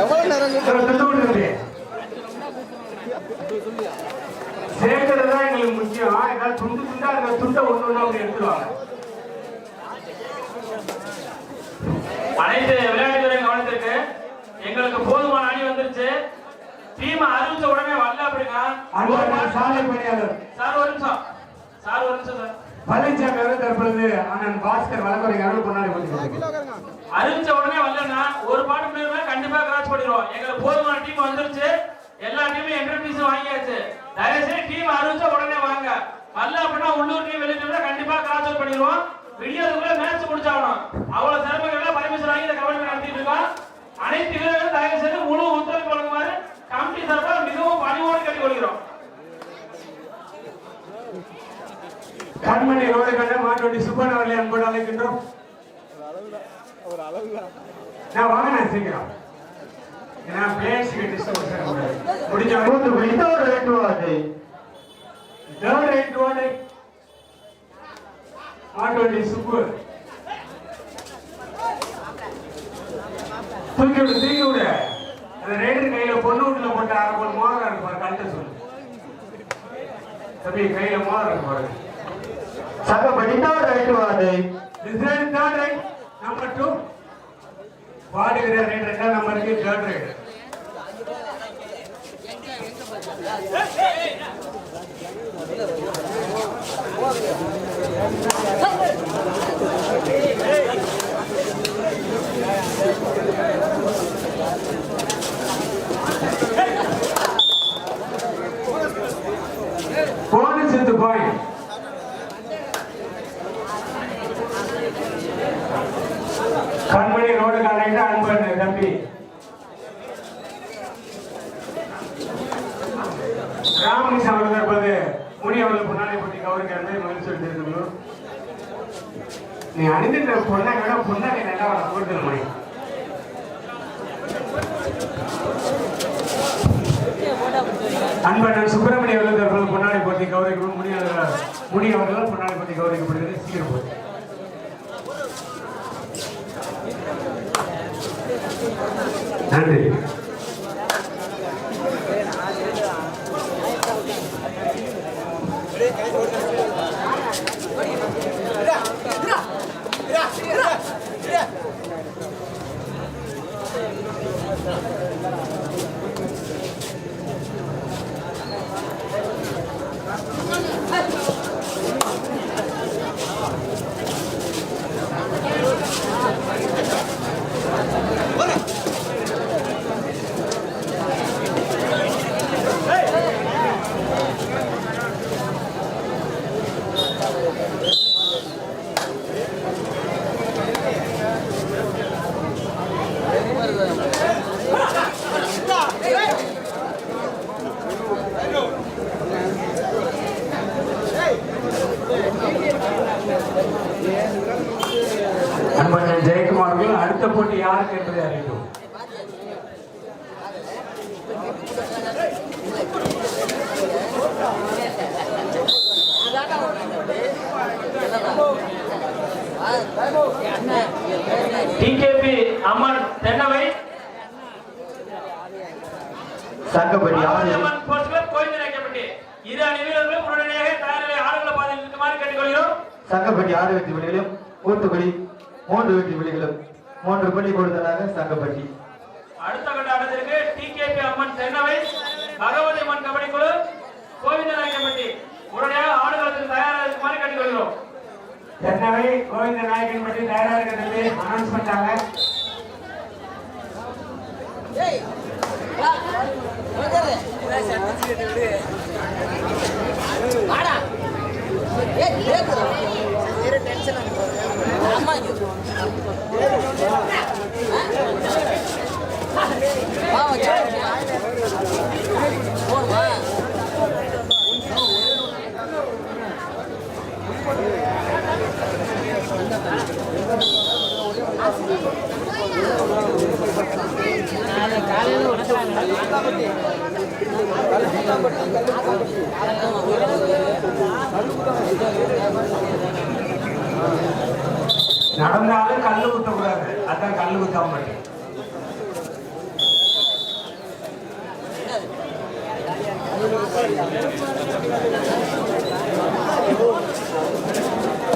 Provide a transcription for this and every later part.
எவ்வளவு நேரம். சேர்க்கறது தான் எங்களுக்கு முக்கியம். ஏதாவது துண்டு துண்டா இருக்கிற துண்டை ஒண்ணு ஒண்ணு அவங்க எடுத்துருவாங்க. அனைத்து விளையாட்டு வீரர்கள் கவனத்திற்கு எங்களுக்கு போதுமான அணி வந்துருச்சு. டீம் அறிவிச்ச உடனே வரல அப்படின்னா சாலை பணியாளர். சார் ஒரு நிமிஷம். சார் ஒரு நிமிஷம் சார். பழனிசாமி தற்பொழுது அண்ணன் பாஸ்கர் வழக்குரை அருள் பொன்னாடி போட்டு அறிவிச்ச உடனே வரலன்னா ஒரு பாட்டு பிள்ளைங்க கண்டிப்பா கிராஸ் பண்ணிடுவோம். எங்களுக்கு போதுமான டீம் வந்துருச்சு. எல்லா டீமும் என்ட்ரன்ஸ் வாங்கியாச்சு. தயவு செய்து டீம் அறிவிச்ச உடனே வாங்க. வரல அப்படின்னா உள்ளூர் டீம் வெளியே கண்டிப்பா கிராஸ் அவுட் பண்ணிடுவோம். விடியதுக்குள்ள மேட்ச் முடிச்சாகணும். அவ்வளவு சிறப்புகள் பர்மிஷன் வாங்கி இந்த கவர்மெண்ட் நடத்திட்டு இருக்கோம். அனைத்து வீரர்களும் தயவு செய்து முழு ஒத்துழைப்பு வழங்குமாறு கமிட்டி சார்பாக மிகவும் பணிவோடு கேட்டுக்கொள்கிறோம். கண்மணி ரோடு கண்ட மாட்டோட்டி சுப்பன் அவர்களை அன்போடு அழைக்கின்றோம். ஒரு அளவு நான் வாங்கினேன் சீக்கிரம். ஏன்னா பிளேயர்ஸுக்கு டிஸ்டர்பன்ஸ் முடிஞ்ச மூன்று விழித்தோடு வேண்டுவார்கள் தேர்ட் ரைட் ரோடு மாட்டோட்டி சுப்பு. தூக்கி விடு தூக்கி விடு. அந்த ரைடர் கையில பொண்ணு வீட்டுல போட்ட அரை பொண்ணு மோதிரம் இருக்கு பாரு கழட்ட சொல்லு. தம்பி கையில மோதிரம் இருக்கு பாருங்க சக வேண்டுவார்கள் This is third right. Number two. வாடுகிற ரைட் ரெண்டாம் நம்பருக்கு தேர்ட் ரைட் ரோடு தம்பி. ராமகிருஷ்ண அவர்கள் இருப்பது முடி அவர்கள் பொன்னாலை பற்றி கவனிக்கிறது மகிழ்ச்சி எடுத்திருக்கணும் நீ அணிந்திருக்கிற பொன்னாங்க பொன்னாங்க நல்லா வர கூடுதல் மணி. அன்பண்ணன் சுப்பிரமணிய அவர்கள் பொன்னாடி பற்றி கௌரவிக்கப்படும் முடி அவர்கள் முடி அவர்கள் பொன்னாடி பற்றி கௌரவிக்கப்படுகிறது சீக்கிரம் போய் நன்றி. டிகேபி அம்மன் தென்னவை. சங்கப்படி அம்மன் ஸ்போர்ட்ஸ் கிளப் கோயில் இணைக்கப்பட்டு இரு அணி வீரர்களும் உடனடியாக தயாரிலை ஆடுகள பாதையில் இருக்குமாறு கேட்டுக்கொள்கிறோம். சங்கப்பட்டி ஆறு வெற்றி புள்ளிகளும் ஊத்துக்குடி மூன்று வெற்றி புள்ளிகளும் மூன்று புள்ளி கொடுத்ததாக சங்கப்பட்டி அடுத்த கட்ட ஆட்டத்திற்கு டிகேபி அம்மன் தென்னவை பகவதி அம்மன் கபடி குழு கோவிந்த நாயக்கம்பட்டி உடனடியாக ஆடுகளத்தில் தயாராக இருக்குமாறு கேட்டுக்கொள்கிறோம். தென்னவை கோவிந்த நாயகன் பற்றி தயாரா இருக்கிறது அனௌன்ஸ் பண்ணிட்டாங்க நடந்தாலும் கல்லு கூடாது அதான் கல்லு ஊத்தாம மாட்டேன்.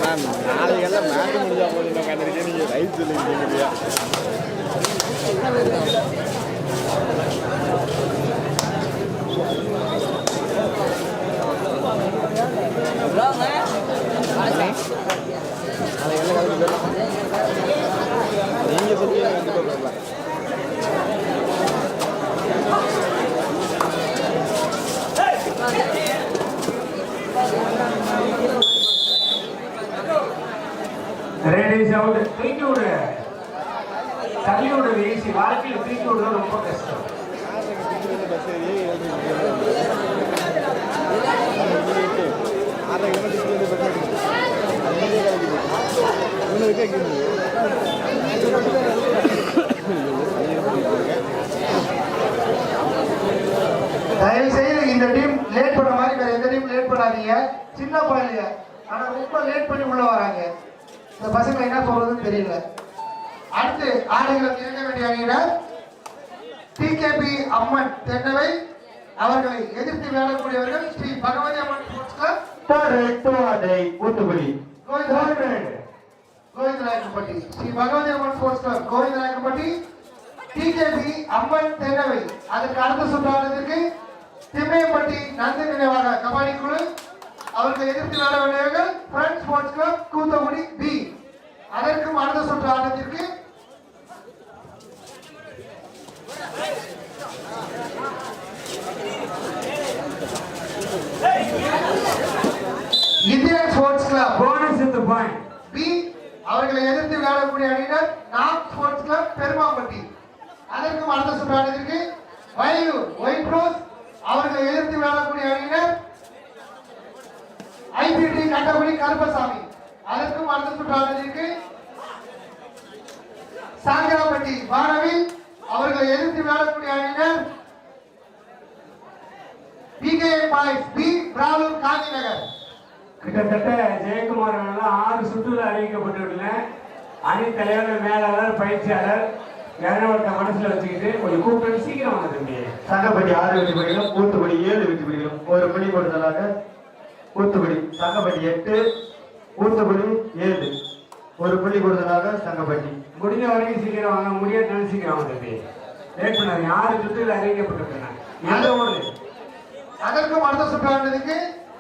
நான் நாளைக்கெல்லாம் மேட்ச் முடிஞ்சா போதும் நான் கண்டிருக்கேன் நீங்கள் ரைட் சொல்லியிருக்கீங்க முடியா கிளம்பி போயிடலாம் நீங்கள் சொல்லி கண்டிப்பாக போயிடலாம் ரெடி சவுண்ட் தூக்கி விடு தள்ளி விடுறது ஈஸி வாழ்க்கையில் தூக்கி விடுறது ரொம்ப கஷ்டம் பஸ் ஏறி ஆறரை கிலோமீட்டர் பஸ் அங்கே கிடைக்குது மூணு விக்கெட் தயவு செய்து இந்த டீம் லேட் பண்ண மாதிரி வேற எந்த டீம் லேட் பண்ணாதீங்க சின்ன குழந்தைங்க. ஆனா ரொம்ப லேட் பண்ணி உள்ள வராங்க. இந்த பசங்க என்ன சொல்றதுன்னு தெரியல. அடுத்து ஆடுகளம் இறங்க வேண்டிய அணியினர் டிகேபி அம்மன் தென்னவை. அவர்களை எதிர்த்து விளையாடக்கூடியவர்கள் Sri Bhagavathi Amman sports club Govindarayan Govindarayakkapatti Sri Bhagavathi Amman sports club Govindarayakkapatti TKP Amman தென்னவை. அதற்கு அடுத்த சுற்றாட்டத்திற்கு திம்மையப்பட்டி நந்தி நினைவாக கபாடி குழு. அவர்கள் எதிர்த்து விளையாட வேண்டியவர்கள் friend sports club Koothakudi B அதற்கும் அடுத்த சுற்று ஆட்டத்திற்கு இந்தியன் ஸ்போர்ட்ஸ் கிளப் போனஸ் இந்த பாயிண்ட் பி அவர்களை எதிர்த்து விளையாடக்கூடிய அணியினர் நாக் ஸ்போர்ட்ஸ் கிளப் பெருமாம்பட்டி அதற்கும் அடுத்த சுற்றாட்டத்திற்கு வயலூர் ஒயிட் ரோஸ் அவர்களை எதிர்த்து விளையாடக்கூடிய அணியினர் ஐபிடி கட்டபடி கருப்பசாமி அதற்கும் அடுத்த சுற்றாட்டத்திற்கு சாங்கராப்பட்டி வானவில் அவர்களை எதிர்த்து விளையாடக்கூடிய அணியினர் பிகேஎம் பாய்ஸ் பி நகர் கிட்டத்தட்ட ஜெயக்குமார் ஆறு சுற்றுல அறிவிக்கப்பட்டுள்ள அணி தலைவர் மேலாளர் பயிற்சியாளர் இரநூறுத்த மனசுல வச்சுக்கிட்டு கொஞ்சம் கூப்பிட்டு சீக்கிரம் வாங்க தம்பி. சங்கப்பட்டி ஆறு வெற்றி புள்ளிகளும் ஊத்துக்குடி ஏழு வெற்றி புள்ளிகளும் ஒரு புள்ளி கொடுத்தலாக ஊத்துக்குடி சங்கப்பட்டி எட்டு ஊத்துக்குடி ஏழு. ஒரு புள்ளி கொடுத்தலாக சங்கப்பட்டி முடிஞ்ச வரைக்கும் சீக்கிரம் வாங்க. முடியாதுனாலும் சீக்கிரம் வாங்க தம்பி. லேட் பண்ணாதீங்க. ஆறு சுற்றுல அறிவிக்கப்பட்டிருக்கேன் எந்த ஊரு? அதற்கும் அடுத்த சுற்றாண்டதுக்கு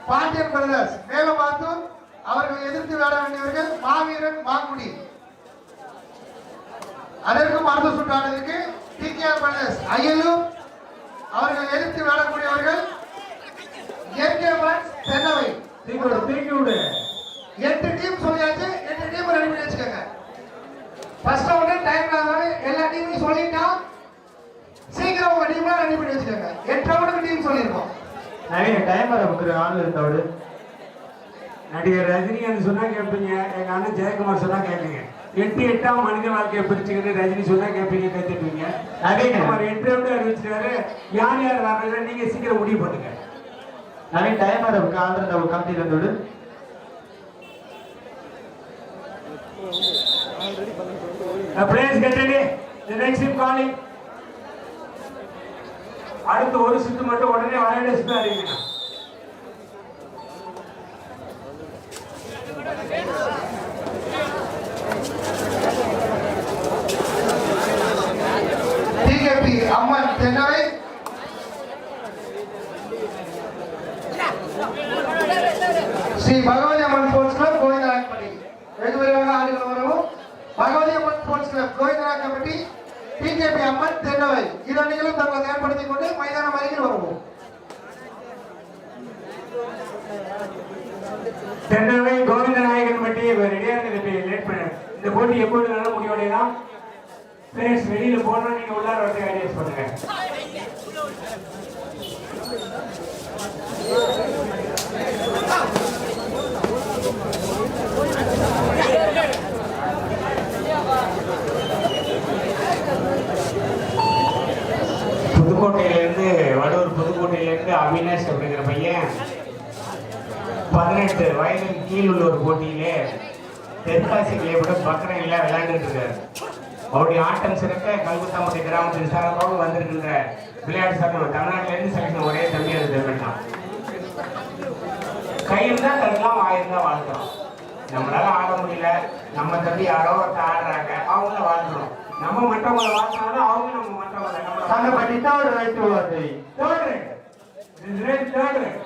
பாண்டியன் பிரதர்ஸ் மேலமாத்தூர் அவர்களை எதிர்த்து விளையாட வேண்டியவர்கள் மாவீரன் மாங்குடி. அதற்கும் அடுத்த சுற்றாண்டதுக்கு டிகேஆர் பிரதர்ஸ் அயலூர் அவர்கள் எதிர்த்து விளையாடக்கூடியவர்கள் எம்கே பன்ஸ் தென்னவை. தூக்கி விடு தூக்கி விடு. எட்டு டீம் சொல்லியாச்சு எட்டு டீம் ரெடி பண்ணி வச்சுக்கோங்க. ஃபர்ஸ்ட் ரவுண்டு டைம் எல்லா டீமையும் சொல்லிட்டா சீக்கிரம் உங்க டீம்லாம் ரெடி பண்ணி வச்சுக்கோங்க. எட்டு ரவுண்டுக்கு டீம் சொல்லியிருக்கோம். நவீன டைமர் நமக்கு ஆள் இருந்தோடு நடிகர் ரஜினிகாந்த் சொன்னா கேட்பீங்க எங்க அண்ணன் ஜெயக்குமார் சொன்னா கேட்பீங்க. எட்டு எட்டாம் மனித வாழ்க்கையை பிரிச்சுக்கிட்டு ரஜினி சொன்னா கேட்பீங்க கேட்டுப்பீங்க. நவீன்குமார் எட்டு எப்படி அறிவிச்சிருக்காரு. யார் யார் வர்றதுல நீங்க சீக்கிரம் முடிவு பண்ணுங்க. நவீன் டைமர் நமக்கு ஆள் இருந்தவங்க கமிட்டி இருந்தோடு பிளேஸ் கட்டடி நெக்ஸ்ட் டீம் calling. அடுத்து ஒரு சுத்து மட்டும் உடனே வரையில சுத்து அறிவிங்க டிகேபி அம்மன் தென்னவை ஸ்ரீ பகவதி அம்மன் ஸ்போர்ட்ஸ் கிளப் கோவிந்தராயப்பட்டி வெகு விரைவாக ஆடுகள் வரவும் Bhagavathi Amman sports club Govindarayapatti TKP Amman தென்னவை இரு அணிகளும் தங்களை தயார்படுத்திக் கொண்டு மைதானம் அருகில் வருவோம். தென்னவை கோவிந்தநாயகன் பட்டி ரெடியா இருக்குது லேட் பண்ண இந்த போட்டி எப்போது நல்ல முடிவடையலாம்? ஃப்ரெண்ட்ஸ் வெளியில போனா நீங்க உள்ளார வந்து ஐடியாஸ் பண்ணுங்க புதுக்கோட்டையிலேருந்து வடூர் புதுக்கோட்டையிலேருந்து அவினாஷ் அப்படிங்கிற பையன் பதினெட்டு வயதுக்கு கீழ் உள்ள ஒரு போட்டியிலே தெற்காசி கிளையோட பக்கரையில் விளையாண்டுட்டு இருக்காரு. அவருடைய ஆட்டம் சிறக்க கல்குத்தாம்பட்டி கிராமத்தின் சார்பாக வந்திருக்கின்ற விளையாட்டு சங்கம் தமிழ்நாட்டிலேருந்து செலக்ஷன் ஒரே தம்பி அது தெரிவித்தான் கை இருந்தா தட்டலாம் வாய் இருந்தா வாழ்த்துறோம் நம்மளால ஆட முடியல. நம்ம தம்பி யாரோ ஒருத்தர் ஆடுறாங்க. அவங்கள வாழ்த்துறோம் நம்ம மற்றவங்களை வாழ்த்தினாலும் அவங்க நம்ம மற்றவங்களை நம்ம சங்கப்பட்டி தேர்ட் ரைட் வார்த்தை தேர்ட் ரேட் இது ரேட் தேர்ட் ரேட்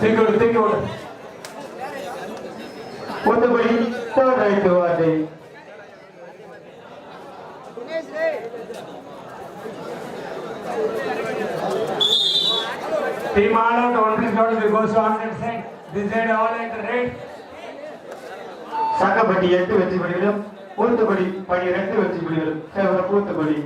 தூக்கி விடு தூக்கி விடு ஊத்துக்குடி தேர்ட் ரைட் சங்கப்பட்டி எட்டு வெற்றி புலிகளும் ஊத்துக்குடி பனிரெண்டு வெற்றி புலிகளும் சேவரம் ஊத்துக்குடி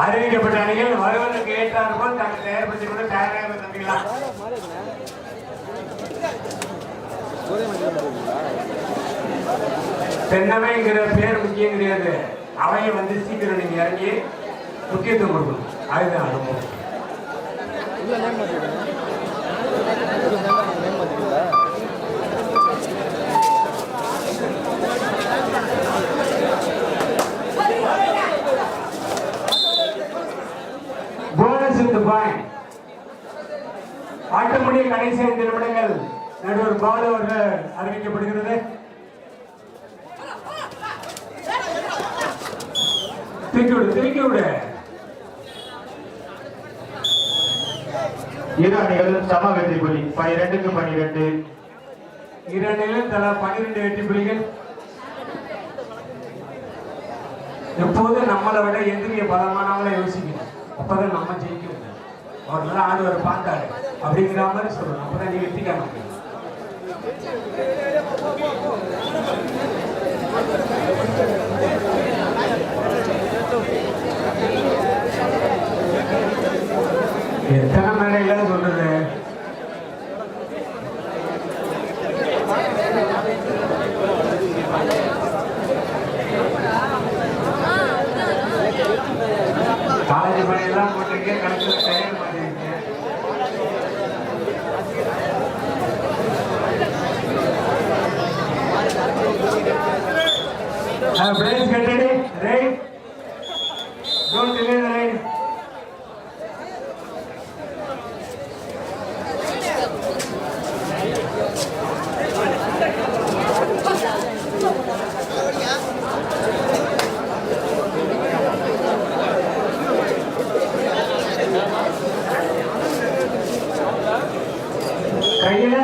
அறிவிக்கப்பட்ட அணிகள் வருவதற்கு ஏற்றாற்போல் தங்கள் தயார்படுத்திக் கொண்டு தயாராக தம்பிகளா தென்னவைங்கிற பேர் முக்கியம் கிடையாது. அவையை வந்து சீக்கிரம் நீங்க இறங்கி முக்கியத்துவம் கொடுக்கணும். அதுதான் அனுபவம். போனஸ் இந்த பாயிண்ட் ஆட்டமுடிய கடைசி ஐந்து நிமிடங்கள். நடுவர் பாலு அவர்கள் அறிவிக்கப்படுகிறது. தூக்கி விடு. இரு அணிகளும் சம வெற்றி புலி பனிரெண்டுக்கு பனிரெண்டு. இரண்டிலும் தலா பன்னிரெண்டு வெற்றி புலிகள் எப்போதும் நம்மளை விட எதிரிய பலமானவங்களை யோசிக்கணும். அப்பதான் நம்ம ஜெயிக்க முடியும் அவர் நல்லா ஆடுவார் பார்த்தாரு. அப்படிங்கிற மாதிரி சொல்லணும். அப்பதான் நீ வெற்றி காண முடியும். எத்தனை மேடையில சொல்றது? காலேஜ் பணியெல்லாம் போட்டிருக்கேன் கணக்கில் பண்ணிருக்கேன் get ready, right? Don't delay the line.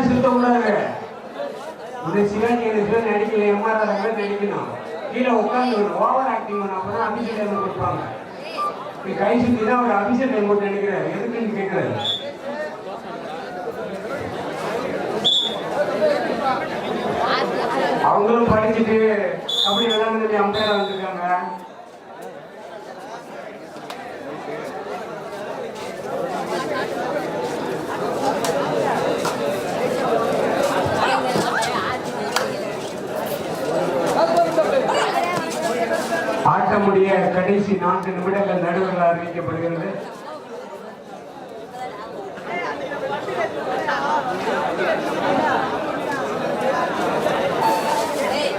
கையெல்லாம் சுத்த கூடாது இந்த சிவாஜி சிவ நடிக்கல எம்ஆர்ஆர் நடிக்கணும். கீழே உட்காந்து ஓவர் ஆக்டிங் பண்ண அப்பதான் அபிஷேகம் கொடுப்பாங்க. நீ கை சுத்தி தான் ஒரு அபிஷேகம் போட்டு நினைக்கிறாரு எதுக்குன்னு கேட்கிறாரு? அவங்களும் படிச்சுட்டு அப்படி விளையாண்டு அம்பையரா வந்திருக்காங்க. ஆட்டமுடைய கடைசி நான்கு நிமிடங்கள் நடுவர்கள் அறிவிக்கப்படுகிறது.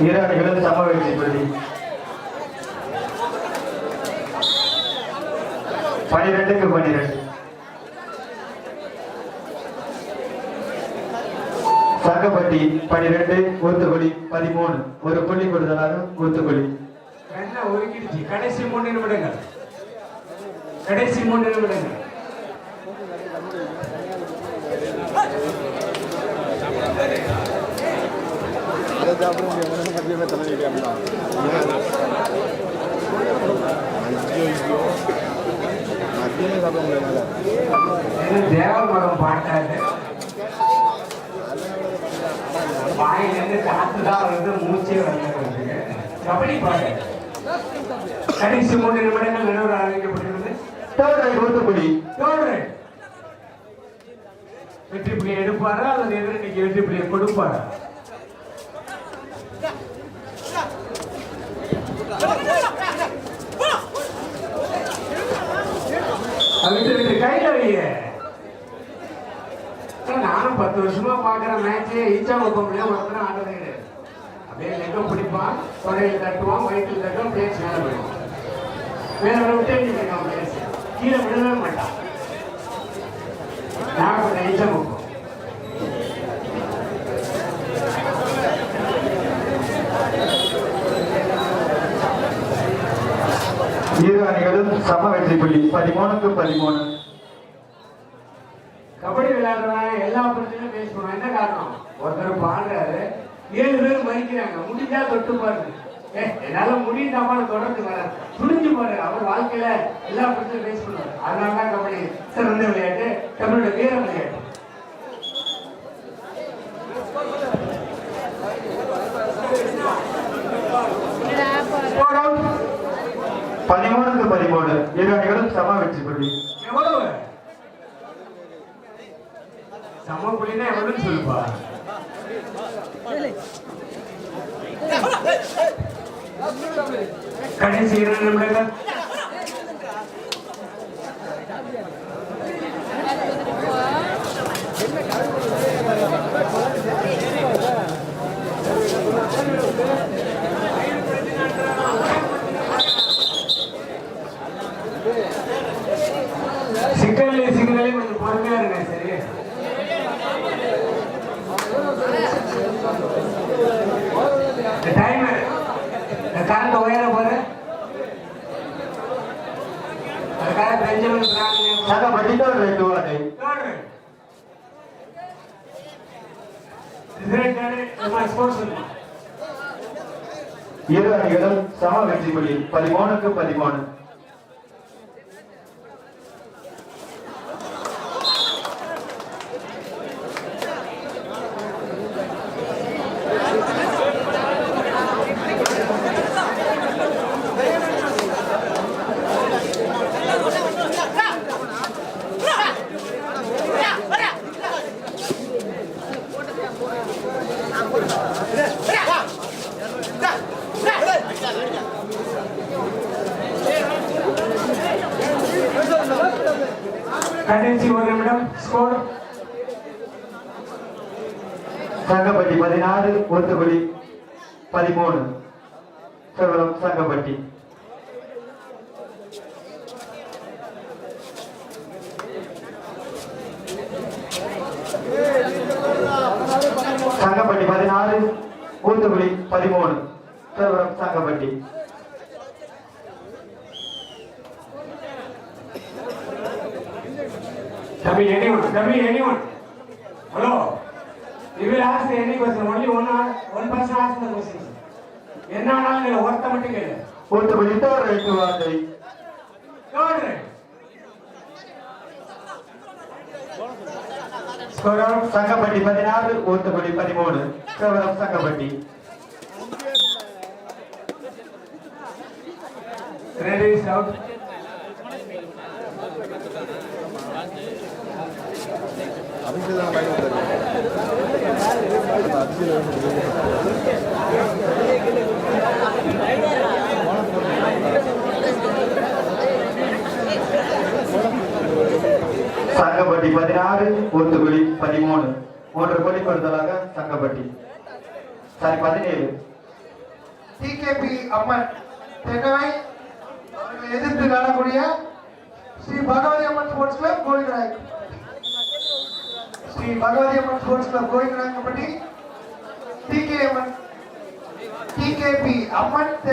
இரு அணிகளும் சம வெற்றி பனிரெண்டுக்கு பனிரெண்டு. சங்கப்பட்டி பனிரெண்டு ஊத்துக்குடி பதிமூணு. ஒரு புள்ளி கொடுத்தலாக ஊத்துக்குடி ஒதுக்கிடுச்சு. கடைசி மூன்று நிமிடங்கள். கடைசி மூன்று நிமிடங்கள். அதை சாப்பிட முடியும் மதியமே தேவமரம் பாட்டாது வாயிலிருந்து காத்து தான் வந்து மூச்சே வந்து கபடி பாட்டு. கடைசி மூன்று நிமிடங்கள் நடுவர் அறிவிக்கப்படுகிறது தேர்ட் ரைட் வெற்றி புள்ளியை எடுப்பாரா அல்லது எதிரணிக்கு வெற்றி புள்ளியை கொடுப்பாரா நானும் பத்து வருஷமா பாக்குற மேட்ச் ஈச்சா முப்பம்ல ஒருத்தரும் ஆடுறதே கிடையாது. அப்படியே லெக்கம் பிடிப்பான் தொடையில தட்டுவான் வயிற்றுல தட்டுவான் பிளேஸ் மேல மேல விட்டு இருக்கான் கீழே விடவே மாட்டான் கொஞ்சம் ஈச்சா முப்பம் இரு அணிகளும் சம வெற்றி புள்ளி. பதிமூணுக்கு பதிமூணு. கபடி விளையாடுறவன் எல்லா பிரச்சனையும் பேச பண்ணுவான் என்ன காரணம்? ஒருத்தர் பாடுறாரு. ஏழு பேர் மதிக்கிறாங்க. முடிஞ்சா தொட்டு பாருங்க. என்னால முடியுதாமான தொடர்ந்து வர. துணிஞ்சு பாரு அவர் வாழ்க்கையில எல்லா பிரச்சனையும் பேச பண்ணுவார். அதனால தான் கபடி சிறந்த விளையாட்டு கபடியோட வீர விளையாட்டு. பதிமூணுக்கு பதிமூணு. இரு அணிகளும் சம வெற்றி புள்ளி. எவ்வளவு? சம புள்ளினா எவ்வளவுன்னு சொல்லுப்பா. கடைசி இரண்டு நிமிடங்கள். சிக்கல்ல அதுக்காக பெஞ்சமின் பிராங்க்லின் சக பட்டிட்டு ஒரு ரெண்டு அணி ஸ்போர்ட்ஸ் இரு அணிகளும் சம வெற்றி புள்ளி பதிமூணுக்கு பதிமூணு கடைசி ஒரு நிமிடம் ஸ்கோர் சங்கப்பட்டி பதினாறு ஊத்துக்குடி பதிமூணு. சிவரம் சங்கப்பட்டி. சங்கப்பட்டி ஊத்துக்குடி பதிமூணு Sivaram Sangapatti Tell me anyone, tell me anyone. Hello. You will ask any question, only one, one person ask the question. என்ன ஒருத்த மட்டும் கேளு. ஊத்துக்குடி தோர் ரெண்டு வார்த்தை Third சங்கப்பட்டி பதினாறு ஊத்துக்குடி பதிமூணு Sivaram Sangapatti Ready is out. அதுக்கு சங்கப்பட்டி பதினாறு ஊத்துக்குடி பதிமூணு. மூன்று கோடி கொடுத்தலாக சங்கப்பட்டி. சாரி பதினேழு. டிகேபி அம்மன் தென்னவை அவர்களை எதிர்த்து காணக்கூடிய Sri Bhagavathi Amman sports club Govindarayan Sri Bhagavathi Amman sports club Govindarayanpatti TK Amman TKP Amman